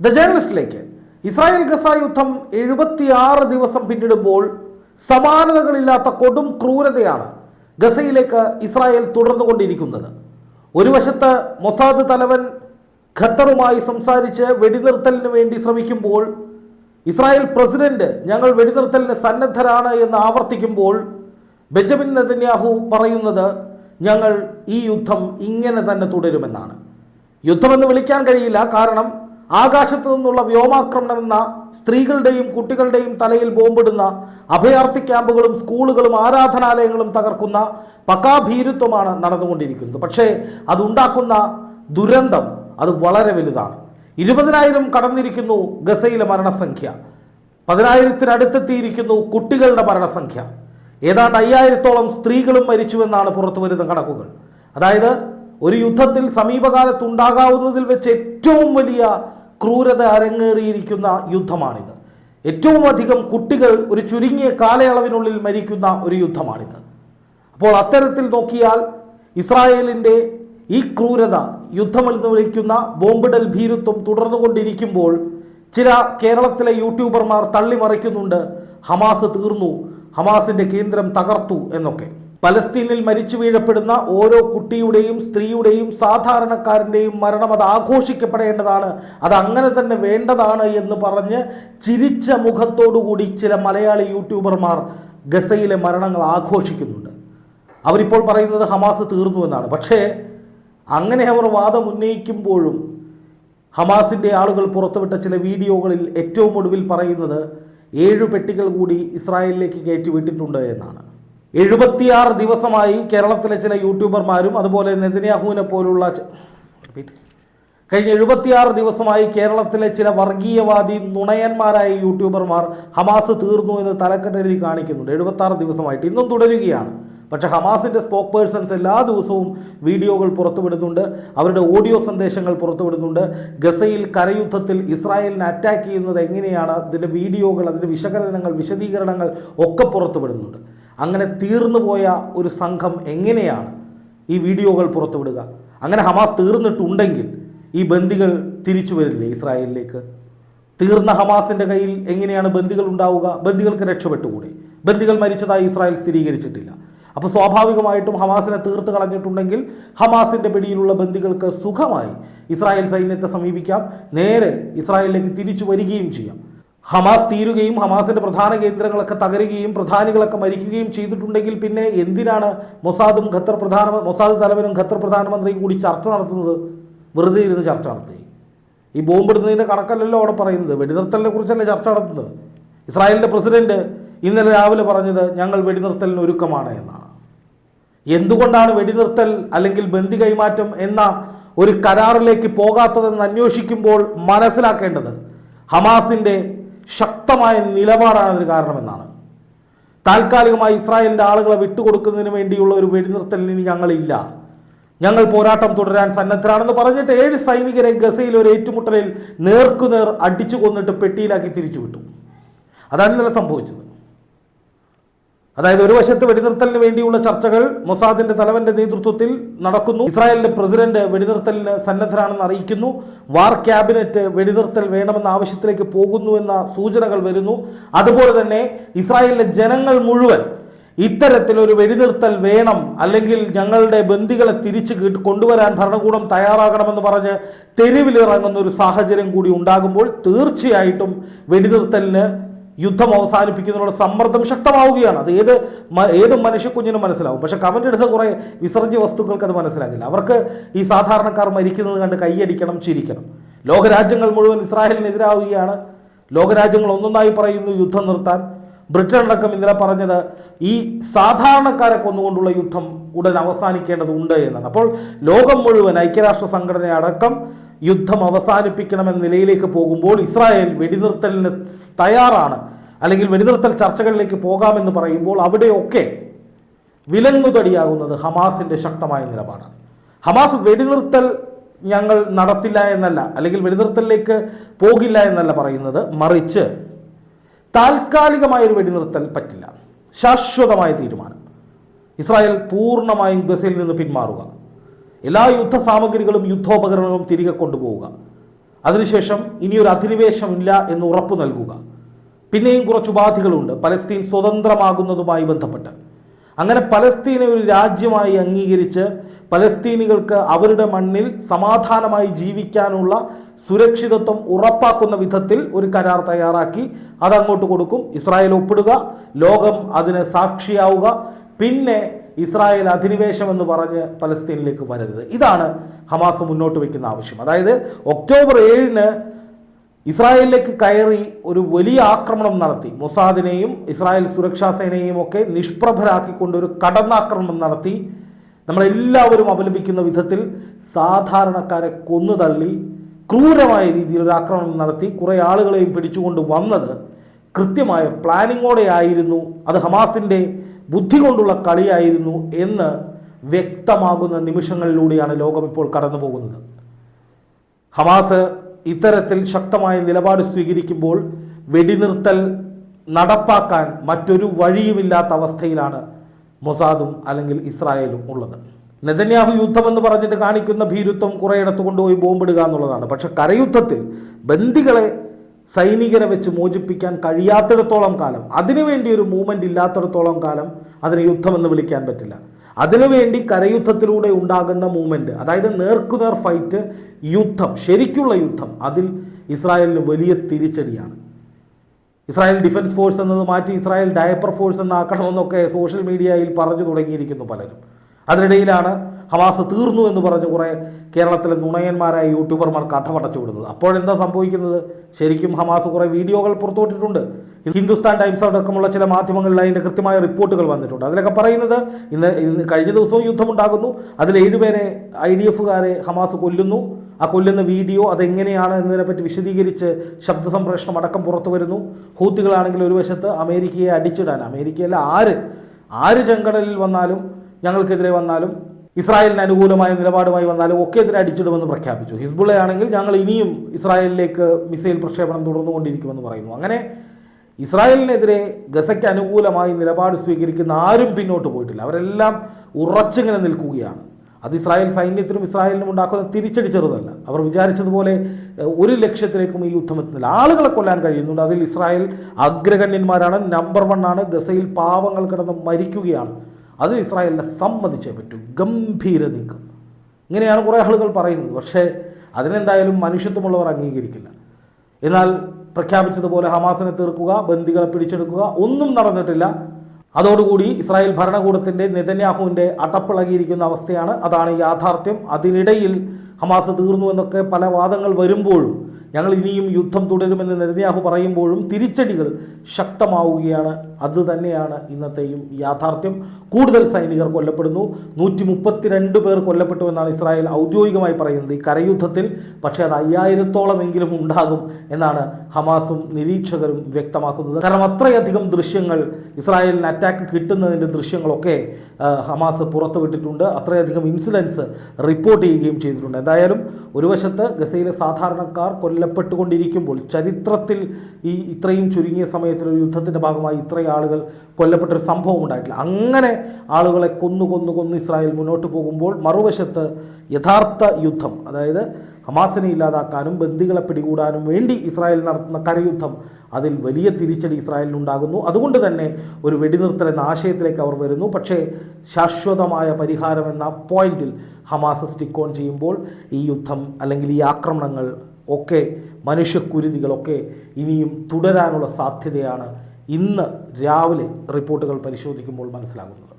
The ജേർണലിസ്റ്റിലേക്ക് Israel Gaza യുദ്ധം എഴുപത്തിയാറ് ദിവസം പിന്നിടുമ്പോൾ സമാനതകളില്ലാത്ത കൊടും ക്രൂരതയാണ് ഗസയിലേക്ക് ഇസ്രായേൽ തുടർന്നുകൊണ്ടിരിക്കുന്നത്. ഒരു വശത്ത് മൊസാദ് തലവൻ ഖത്തറുമായി സംസാരിച്ച് വെടിനിർത്തലിന് വേണ്ടി ശ്രമിക്കുമ്പോൾ ഇസ്രായേൽ പ്രസിഡന്റ് ഞങ്ങൾ വെടിനിർത്തലിന് സന്നദ്ധരാണ് എന്ന് ആവർത്തിക്കുമ്പോൾ ബെഞ്ചമിൻ നെതന്യാഹു പറയുന്നത് ഞങ്ങൾ ഈ യുദ്ധം ഇങ്ങനെ തന്നെ തുടരുമെന്നാണ്. യുദ്ധമെന്ന് വിളിക്കാൻ കഴിയില്ല കാരണം ആകാശത്തു നിന്നുള്ള വ്യോമാക്രമണം എന്ന സ്ത്രീകളുടെയും കുട്ടികളുടെയും തലയിൽ ബോംബിടുന്ന അഭയാർത്ഥി ക്യാമ്പുകളും സ്കൂളുകളും ആരാധനാലയങ്ങളും തകർക്കുന്ന പക്കാഭീരുത്വമാണ് നടന്നുകൊണ്ടിരിക്കുന്നത്. പക്ഷേ അതുണ്ടാക്കുന്ന ദുരന്തം അത് വളരെ വലുതാണ്. ഇരുപതിനായിരം കടന്നിരിക്കുന്നു ഗസയിലെ മരണസംഖ്യ. പതിനായിരത്തിനടുത്തെത്തിയിരിക്കുന്നു കുട്ടികളുടെ മരണസംഖ്യ. ഏതാണ്ട് അയ്യായിരത്തോളം സ്ത്രീകളും മരിച്ചുവെന്നാണ് പുറത്തു വരുന്ന കണക്കുകൾ. അതായത് ഒരു യുദ്ധത്തിൽ സമീപകാലത്ത് ഉണ്ടാകാവുന്നതിൽ വെച്ച് ഏറ്റവും വലിയ ക്രൂരത അരങ്ങേറിയിരിക്കുന്ന യുദ്ധമാണിത്. ഏറ്റവും അധികം കുട്ടികൾ ഒരു ചുരുങ്ങിയ കാലയളവിനുള്ളിൽ മരിക്കുന്ന ഒരു യുദ്ധമാണിത്. അപ്പോൾ അത്തരത്തിൽ നോക്കിയാൽ ഇസ്രായേലിന്റെ ഈ ക്രൂരത യുദ്ധമെന്ന് വിളിക്കുന്ന ബോംബിടൽ ഭീരുത്വം തുടർന്നുകൊണ്ടിരിക്കുമ്പോൾ ചില കേരളത്തിലെ യൂട്യൂബർമാർ തള്ളിമറിക്കുന്നുണ്ട് ഹമാസ് തീർന്നു ഹമാസിന്റെ കേന്ദ്രം തകർത്തു എന്നൊക്കെ. പലസ്തീനിൽ മരിച്ചു വീഴപ്പെടുന്ന ഓരോ കുട്ടിയുടെയും സ്ത്രീയുടെയും സാധാരണക്കാരന്റെയും മരണം അത് ആഘോഷിക്കപ്പെടേണ്ടതാണ്. അത് അങ്ങനെ തന്നെ വേണ്ടതാണ് എന്ന് പറഞ്ഞ് ചിരിച്ച മുഖത്തോടുകൂടി ചില മലയാളി യൂട്യൂബർമാർ ഗസയിലെ മരണങ്ങൾ ആഘോഷിക്കുന്നുണ്ട്. അവരിപ്പോൾ പറയുന്നത് ഹമാസ് തീർന്നു എന്നാണ്. പക്ഷേ അങ്ങനെ അവർ വാദം ഉന്നയിക്കുമ്പോഴും ഹമാസിന്റെ ആളുകൾ പുറത്തുവിട്ട ചില വീഡിയോകളിൽ ഏറ്റവും ഒടുവിൽ പറയുന്നത് ഏഴു പെട്ടികൾ കൂടി ഇസ്രായേലിലേക്ക് കയറ്റി വിട്ടിട്ടുണ്ട് എന്നാണ്. എഴുപത്തിയാറ് ദിവസമായി കേരളത്തിലെ ചില യൂട്യൂബർമാരും അതുപോലെ നെതന്യാഹുവിനെ പോലുള്ള കഴിഞ്ഞ എഴുപത്തിയാറ് ദിവസമായി കേരളത്തിലെ ചില വർഗീയവാദി നുണയന്മാരായ യൂട്യൂബർമാർ ഹമാസ് തീർന്നു എന്ന് തലക്കെട്ടെഴുതി കാണിക്കുന്നുണ്ട്. എഴുപത്തി ദിവസമായിട്ട് ഇന്നും തുടരുകയാണ്. പക്ഷേ ഹമാസിന്റെ സ്പോക്ക് പേഴ്സൺസ് എല്ലാ ദിവസവും വീഡിയോകൾ പുറത്തുവിടുന്നുണ്ട്. അവരുടെ ഓഡിയോ സന്ദേശങ്ങൾ പുറത്തുവിടുന്നുണ്ട്. ഗസയിൽ കരയുദ്ധത്തിൽ ഇസ്രായേലിനെ അറ്റാക്ക് ചെയ്യുന്നത് എങ്ങനെയാണ് അതിന്റെ വീഡിയോകൾ അതിന്റെ വിശകലനങ്ങൾ വിശദീകരണങ്ങൾ ഒക്കെ പുറത്തുവിടുന്നുണ്ട്. അങ്ങനെ തീർന്നു പോയ ഒരു സംഘം എങ്ങനെയാണ് ഈ വീഡിയോകൾ പുറത്തുവിടുക? അങ്ങനെ ഹമാസ് തീർന്നിട്ടുണ്ടെങ്കിൽ ഈ ബന്ദികൾ തിരിച്ചു വരില്ലേ ഇസ്രായേലിലേക്ക്? തീർന്ന ഹമാസിന്റെ കയ്യിൽ എങ്ങനെയാണ് ബന്ദികൾ ഉണ്ടാവുക? ബന്ദികൾക്ക് രക്ഷപ്പെട്ടുകൂടെ? ബന്ദികൾ മരിച്ചതായി ഇസ്രായേൽ സ്ഥിരീകരിച്ചിട്ടില്ല. അപ്പോൾ സ്വാഭാവികമായിട്ടും ഹമാസിനെ തീർത്ത് കളഞ്ഞിട്ടുണ്ടെങ്കിൽ ഹമാസിന്റെ പിടിയിലുള്ള ബന്ദികൾക്ക് സുഖമായി ഇസ്രായേൽ സൈന്യത്തെ സമീപിക്കാം. നേരെ ഇസ്രായേലിലേക്ക് തിരിച്ചു വരികയും ചെയ്യാം. ഹമാസ് തീരുകയും ഹമാസിന്റെ പ്രധാന കേന്ദ്രങ്ങളൊക്കെ തകരുകയും പ്രധാനികളൊക്കെ മരിക്കുകയും ചെയ്തിട്ടുണ്ടെങ്കിൽ പിന്നെ എന്തിനാണ് മൊസാദും ഖത്തർ പ്രധാന മൊസാദ് തലവനും ഖത്തർ പ്രധാനമന്ത്രിയും കൂടി ചർച്ച നടത്തുന്നത്? വെറുതെ ഇരുന്ന് ചർച്ച നടത്തി. ഈ ബോംബിടുന്നതിന്റെ കണക്കല്ലല്ലോ അവിടെ പറയുന്നത്. വെടിനിർത്തലിനെ കുറിച്ചല്ലേ ചർച്ച നടത്തുന്നത്? ഇസ്രായേലിന്റെ പ്രസിഡന്റ് ഇന്നലെ രാവിലെ പറഞ്ഞത് ഞങ്ങൾ വെടിനിർത്തലിന് ഒരുക്കമാണ് എന്നാണ്. എന്തുകൊണ്ടാണ് വെടിനിർത്തൽ അല്ലെങ്കിൽ ബന്ദി കൈമാറ്റം എന്ന ഒരു കരാറിലേക്ക് പോകാത്തതെന്ന് അന്വേഷിക്കുമ്പോൾ മനസ്സിലാക്കേണ്ടത് ഹമാസിന്റെ ശക്തമായ നിലപാടാണ് അതിന് കാരണമെന്നാണ്. താൽക്കാലികമായി ഇസ്രായേലിന്റെ ആളുകളെ വിട്ടുകൊടുക്കുന്നതിന് വേണ്ടിയുള്ള ഒരു വെടിനിർത്തലിന് ഞങ്ങളില്ല. ഞങ്ങൾ പോരാട്ടം തുടരാൻ സന്നദ്ധരാണെന്ന് പറഞ്ഞിട്ട് ഏഴ് സൈനികരെ ഗസയിൽ ഒരു ഏറ്റുമുട്ടലിൽ നേർക്കുനേർ അടിച്ചു കൊന്നിട്ട് പെട്ടിയിലാക്കി തിരിച്ചു വിട്ടു അതാണ് ഇന്നലെ സംഭവിച്ചത്. അതായത് ഒരു വശത്ത് വെടിനിർത്തലിന് വേണ്ടിയുള്ള ചർച്ചകൾ മൊസാദിന്റെ തലവന്റെ നേതൃത്വത്തിൽ നടക്കുന്നു. ഇസ്രായേലിന്റെ പ്രസിഡന്റ് വെടിനിർത്തലിന് സന്നദ്ധരാണെന്ന് അറിയിക്കുന്നു. വാർ ക്യാബിനറ്റ് വെടിനിർത്തൽ വേണമെന്ന ആവശ്യത്തിലേക്ക് പോകുന്നുവെന്ന സൂചനകൾ വരുന്നു. അതുപോലെ തന്നെ ഇസ്രായേലിലെ ജനങ്ങൾ മുഴുവൻ ഇത്തരത്തിലൊരു വെടിനിർത്തൽ വേണം അല്ലെങ്കിൽ ഞങ്ങളുടെ ബന്ദികളെ തിരിച്ച് കൊണ്ടുവരാൻ ഭരണകൂടം തയ്യാറാകണമെന്ന് പറഞ്ഞ് തെരുവിലിറങ്ങുന്ന ഒരു സാഹചര്യം കൂടി ഉണ്ടാകുമ്പോൾ തീർച്ചയായിട്ടും വെടിനിർത്തലിന് യുദ്ധം അവസാനിപ്പിക്കുന്നതിനുള്ള സമ്മർദ്ദം ശക്തമാവുകയാണ്. അത് ഏത് ഏത് മനുഷ്യക്കുഞ്ഞിനും മനസ്സിലാവും. പക്ഷെ കമന്റ് എടുത്ത കുറേ വിസർജ്യ വസ്തുക്കൾക്ക് അത് മനസ്സിലാകില്ല. അവർക്ക് ഈ സാധാരണക്കാർ മരിക്കുന്നത് കണ്ട് കൈയടിക്കണം ചിരിക്കണം. ലോകരാജ്യങ്ങൾ മുഴുവൻ ഇസ്രായേലിനെതിരാവുകയാണ്. ലോകരാജ്യങ്ങൾ ഒന്നൊന്നായി പറയുന്നു യുദ്ധം നിർത്താൻ. ബ്രിട്ടൻ അടക്കം ഇന്നലെ പറഞ്ഞത് ഈ സാധാരണക്കാരെ കൊന്നുകൊണ്ടുള്ള യുദ്ധം ഉടൻ അവസാനിക്കേണ്ടതുണ്ട് എന്നാണ്. അപ്പോൾ ലോകം മുഴുവൻ ഐക്യരാഷ്ട്ര സംഘടന അടക്കം യുദ്ധം അവസാനിപ്പിക്കണമെന്ന നിലയിലേക്ക് പോകുമ്പോൾ ഇസ്രായേൽ വെടിനിർത്തലിന് തയ്യാറാണ്. അല്ലെങ്കിൽ വെടിനിർത്തൽ ചർച്ചകളിലേക്ക് പോകാമെന്ന് പറയുമ്പോൾ അവിടെയൊക്കെ വിലങ്ങുതടിയാകുന്നത് ഹമാസിന്റെ ശക്തമായ നിലപാടാണ്. ഹമാസ് വെടിനിർത്തൽ ഞങ്ങൾ നടത്തില്ല എന്നല്ല അല്ലെങ്കിൽ വെടിനിർത്തലിലേക്ക് പോകില്ല എന്നല്ല പറയുന്നത് മറിച്ച് താൽക്കാലികമായ ഒരു വെടിനിർത്തൽ പറ്റില്ല. ശാശ്വതമായ തീരുമാനം. ഇസ്രായേൽ പൂർണമായും ഗസയിൽ നിന്ന് പിന്മാറുക. എല്ലാ യുദ്ധ സാമഗ്രികളും യുദ്ധോപകരണങ്ങളും തിരികെ കൊണ്ടുപോവുക. അതിനുശേഷം ഇനിയൊരു അധിനിവേശമില്ല എന്ന് ഉറപ്പു നൽകുക. പിന്നെയും കുറച്ച് ഉപാധികളുണ്ട്. പലസ്തീൻ സ്വതന്ത്രമാകുന്നതുമായി ബന്ധപ്പെട്ട്. അങ്ങനെ പലസ്തീനെ ഒരു രാജ്യമായി അംഗീകരിച്ച് പലസ്തീനികൾക്ക് അവരുടെ മണ്ണിൽ സമാധാനമായി ജീവിക്കാനുള്ള സുരക്ഷിതത്വം ഉറപ്പാക്കുന്ന വിധത്തിൽ ഒരു കരാർ തയ്യാറാക്കി അതങ്ങോട്ട് കൊടുക്കും. ഇസ്രായേൽ ഒപ്പിടുക ലോകം അതിന് സാക്ഷിയാവുക. പിന്നെ ഇസ്രായേൽ അധിനിവേശം എന്ന് പറഞ്ഞ് പലസ്തീനിലേക്ക് വരരുത്. ഇതാണ് ഹമാസ് മുന്നോട്ട് വയ്ക്കുന്ന ആവശ്യം. അതായത് ഒക്ടോബർ ഏഴിന് ഇസ്രായേലിലേക്ക് കയറി ഒരു വലിയ ആക്രമണം നടത്തി. മൊസാദിനെയും ഇസ്രായേൽ സുരക്ഷാ സേനയെയും ഒക്കെ നിഷ്പ്രഭരാക്കിക്കൊണ്ട് ഒരു കടന്നാക്രമണം നടത്തി. നമ്മളെല്ലാവരും അപലപിക്കുന്ന വിധത്തിൽ സാധാരണക്കാരെ കൊന്നു തള്ളി ക്രൂരമായ രീതിയിൽ ഒരു ആക്രമണം നടത്തി. കുറേ ആളുകളെയും പിടിച്ചുകൊണ്ട് വന്നത് കൃത്യമായ പ്ലാനിങ്ങോടെ ആയിരുന്നു അത് ഹമാസിന്റെ ബുദ്ധി കൊണ്ടുള്ള കളിയായിരുന്നു എന്ന് വ്യക്തമാകുന്ന നിമിഷങ്ങളിലൂടെയാണ് ലോകം ഇപ്പോൾ കടന്നു പോകുന്നത് ഹമാസ് ഇത്തരത്തിൽ ശക്തമായ നിലപാട് സ്വീകരിക്കുമ്പോൾ വെടിനിർത്തൽ നടപ്പാക്കാൻ മറ്റൊരു വഴിയുമില്ലാത്ത അവസ്ഥയിലാണ് മൊസാദും അല്ലെങ്കിൽ ഇസ്രായേലും ഉള്ളത്. നെതന്യാഹു യുദ്ധമെന്ന് പറഞ്ഞിട്ട് കാണിക്കുന്ന ഭീരുത്വം കുറേയിടത്ത് കൊണ്ടുപോയി ബോംബിടുക എന്നുള്ളതാണ്. പക്ഷെ കരയുദ്ധത്തിൽ ബന്ദികളെ സൈനികരെ വെച്ച് മോചിപ്പിക്കാൻ കഴിയാത്തിടത്തോളം കാലം അതിനുവേണ്ടി ഒരു മൂവ്മെന്റ് ഇല്ലാത്തിടത്തോളം കാലം അതിനെ യുദ്ധമെന്ന് വിളിക്കാൻ പറ്റില്ല. അതിനുവേണ്ടി കരയുദ്ധത്തിലൂടെ ഉണ്ടാകുന്ന മൂവ്മെന്റ് അതായത് നേർക്കുനേർ ഫൈറ്റ് യുദ്ധം ശരിക്കുള്ള യുദ്ധം അതിൽ ഇസ്രായേലിന് വലിയ തിരിച്ചടിയാണ്. ഇസ്രായേൽ ഡിഫൻസ് ഫോഴ്സ് എന്നത് മാറ്റി ഇസ്രായേൽ ഡയപ്പർ ഫോഴ്സ് എന്നാക്കണമെന്നൊക്കെ സോഷ്യൽ മീഡിയയിൽ പറഞ്ഞു തുടങ്ങിയിരിക്കുന്നു പലരും. അതിനിടയിലാണ് ഹമാസ് തീർന്നു എന്ന് പറഞ്ഞ് കുറേ കേരളത്തിലെ നുണയന്മാരായ യൂട്യൂബർമാർ കഥ പടച്ചു വിടുന്നത്. അപ്പോഴെന്താ സംഭവിക്കുന്നത്? ശരിക്കും ഹമാസ് കുറേ വീഡിയോകൾ പുറത്തുവിട്ടിട്ടുണ്ട്. ഹിന്ദുസ്ഥാൻ ടൈംസ് അടക്കമുള്ള ചില മാധ്യമങ്ങളിൽ അതിന്റെ കൃത്യമായ റിപ്പോർട്ടുകൾ വന്നിട്ടുണ്ട്. അതിലൊക്കെ പറയുന്നത് ഇന്ന് ഇന്ന് കഴിഞ്ഞ ദിവസവും യുദ്ധമുണ്ടാകുന്നു. അതിൽ ഏഴുപേരെ ഐ ഡി എഫുകാരെ ഹമാസ് കൊല്ലുന്നു. ആ കൊല്ലുന്ന വീഡിയോ അതെങ്ങനെയാണ് എന്നതിനെപ്പറ്റി വിശദീകരിച്ച് ശബ്ദ സംപ്രേഷണം അടക്കം പുറത്തു വരുന്നു. ഹൂത്തികളാണെങ്കിൽ ഒരു വശത്ത് അമേരിക്കയെ അടിച്ചിടാൻ അമേരിക്കയിലെ ആര്? ആര് ചെങ്കടലിൽ വന്നാലും ഞങ്ങൾക്കെതിരെ വന്നാലും ഇസ്രായേലിന് അനുകൂലമായ നിലപാടുമായി വന്നാലും ഒക്കെ ഇതിനെ അടിച്ചിടുമെന്ന് പ്രഖ്യാപിച്ചു. ഹിസ്ബുള്ള ആണെങ്കിൽ ഞങ്ങൾ ഇനിയും ഇസ്രായേലിലേക്ക് മിസൈൽ പ്രക്ഷേപണം തുടർന്നുകൊണ്ടിരിക്കുമെന്ന് പറയുന്നു. അങ്ങനെ ഇസ്രായേലിനെതിരെ ഗസയ്ക്ക് അനുകൂലമായി നിലപാട് സ്വീകരിക്കുന്ന ആരും പിന്നോട്ട് പോയിട്ടില്ല. അവരെല്ലാം ഉറച്ചിങ്ങനെ നിൽക്കുകയാണ്. അത് ഇസ്രായേൽ സൈന്യത്തിനും ഇസ്രായേലിനും ഉണ്ടാക്കുന്ന തിരിച്ചടി ചെറുതല്ല. അവർ വിചാരിച്ചതുപോലെ ഒരു ലക്ഷ്യത്തിലേക്കും ഈ യുദ്ധം എത്തുന്നില്ല. ആളുകളെ കൊല്ലാൻ കഴിയുന്നുണ്ട്. അതിൽ ഇസ്രായേൽ അഗ്രഗണ്യന്മാരാണ്. നമ്പർ വൺ ആണ്. ഗസയിൽ പാവങ്ങൾ കിടന്ന് മരിക്കുകയാണ്. അത് ഇസ്രായേലിനെ സമ്മതിച്ചേ പറ്റൂ. ഗംഭീര നീക്കം. ഇങ്ങനെയാണ് കുറേ ആളുകൾ പറയുന്നത്. പക്ഷേ അതിനെന്തായാലും മനുഷ്യത്വമുള്ളവർ അംഗീകരിക്കില്ല. എന്നാൽ പ്രഖ്യാപിച്ചതുപോലെ ഹമാസിനെ തീർക്കുക ബന്ദികളെ പിടിച്ചെടുക്കുക ഒന്നും നടന്നിട്ടില്ല. അതോടുകൂടി ഇസ്രായേൽ ഭരണകൂടത്തിന്റെ നെതന്യാഹുവിന്റെ അടപ്പിളകിയിരിക്കുന്ന അവസ്ഥയാണ്. അതാണ് യാഥാർത്ഥ്യം. അതിനിടയിൽ ഹമാസ് തീർന്നു എന്നൊക്കെ പല വാദങ്ങൾ വരുമ്പോഴും ഞങ്ങൾ ഇനിയും യുദ്ധം തുടരുമെന്ന് നെതന്യാഹു പറയുമ്പോഴും തിരിച്ചടികൾ ശക്തമാവുകയാണ്. അത് തന്നെയാണ് ഇന്നത്തെയും യാഥാർത്ഥ്യം. കൂടുതൽ സൈനികർ കൊല്ലപ്പെടുന്നു. നൂറ്റി മുപ്പത്തിരണ്ട് പേർ കൊല്ലപ്പെട്ടു എന്നാണ് ഇസ്രായേൽ ഔദ്യോഗികമായി പറയുന്നത്. ഈ കരയുദ്ധത്തിൽ പക്ഷേ അത് അയ്യായിരത്തോളം എങ്കിലും ഉണ്ടാകും എന്നാണ് ഹമാസും നിരീക്ഷകരും വ്യക്തമാക്കുന്നത്. കാരണം അത്രയധികം ദൃശ്യങ്ങൾ ഇസ്രായേലിന് അറ്റാക്ക് കിട്ടുന്നതിന്റെ ദൃശ്യങ്ങളൊക്കെ ഹമാസ് പുറത്തുവിട്ടിട്ടുണ്ട്. അത്രയധികം ഇൻസിഡൻസ് റിപ്പോർട്ട് ചെയ്യുകയും ചെയ്തിട്ടുണ്ട്. എന്തായാലും ഒരു വശത്ത് ഗസയിലെ സാധാരണക്കാർ കൊല്ലപ്പെട്ടുകൊണ്ടിരിക്കുമ്പോൾ ചരിത്രത്തിൽ ഈ ഇത്രയും ചുരുങ്ങിയ സമയത്തിൽ ഒരു യുദ്ധത്തിന്റെ ഭാഗമായി ഇത്രയും ആളുകൾ കൊല്ലപ്പെട്ടൊരു സംഭവം ഉണ്ടായിട്ടില്ല. അങ്ങനെ ആളുകളെ കൊന്നു കൊന്നു കൊന്നു ഇസ്രായേൽ മുന്നോട്ട് പോകുമ്പോൾ മറുവശത്ത് യഥാർത്ഥ യുദ്ധം അതായത് ഹമാസിനെ ഇല്ലാതാക്കാനും ബന്ദികളെ പിടികൂടാനും വേണ്ടി ഇസ്രായേൽ നടത്തുന്ന കരയുദ്ധം അതിൽ വലിയ തിരിച്ചടി ഇസ്രായേലിനുണ്ടാകുന്നു അതുകൊണ്ട് തന്നെ ഒരു വെടിനിർത്തൽ എന്ന ആശയത്തിലേക്ക് അവർ വരുന്നു. പക്ഷേ ശാശ്വതമായ പരിഹാരം എന്ന പോയിന്റിൽ ഹമാസ് സ്റ്റിക്കോൺ ചെയ്യുമ്പോൾ ഈ യുദ്ധം അല്ലെങ്കിൽ ഈ ആക്രമണങ്ങൾ ഒക്കെ മനുഷ്യക്കുരുതികളൊക്കെ ഇനിയും തുടരാനുള്ള സാധ്യതയാണ് ഇന്ന് രാവിലെ റിപ്പോർട്ടുകൾ പരിശോധിക്കുമ്പോൾ മനസ്സിലാകുന്നത്.